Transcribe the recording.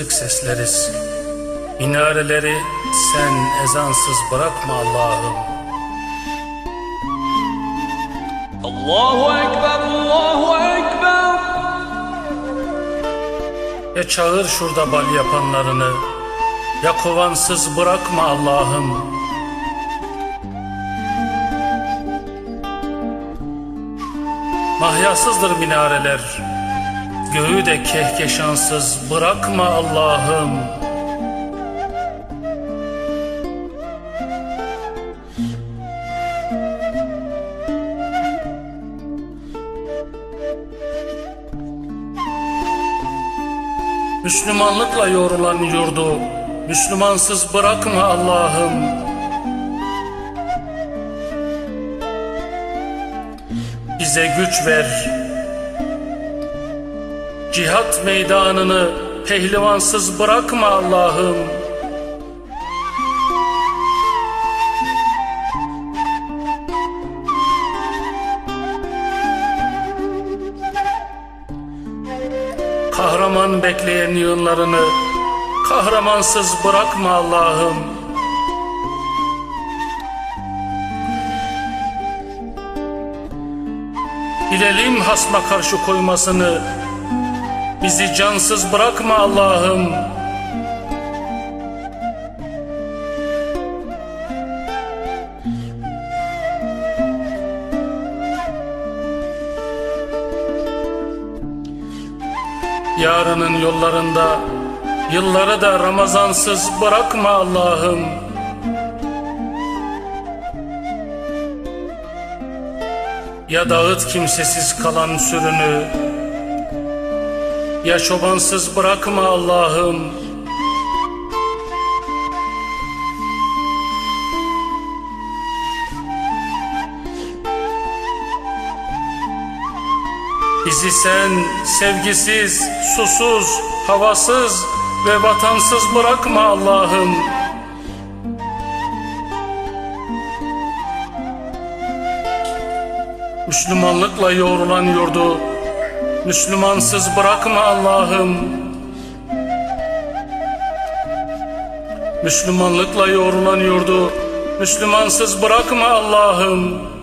besleriz. Minareleri sen ezansız bırakma Allah'ım. Allahu Ekber, Allahu Ekber. Ya çağır şurada bal yapanlarını, ya kovansız bırakma Allah'ım. Mahyasızdır minareler, göğü de kehkeşansız bırakma Allah'ım. Müslümanlıkla yorulan yurdu Müslümansız bırakma Allah'ım Bize güç ver Cihat meydanını pehlivansız bırakma Allah'ım. Kahraman bekleyen yığınlarını Kahramansız bırakma Allah'ım. Bilelim hasma karşı koymasını Bizi cansız bırakma Allah'ım. Yarının yollarında Yılları da Ramazansız bırakma Allah'ım. Ya dağıt kimsesiz kalan sürünü Ya çobansız bırakma Allah'ım Bizi sen sevgisiz, susuz, havasız ve vatansız bırakma Allah'ım. Müslümanlıkla yoğrulan yurdu Müslümansız bırakma Allah'ım. Müslümanlıkla yoğrulan yurdu Müslümansız bırakma Allah'ım.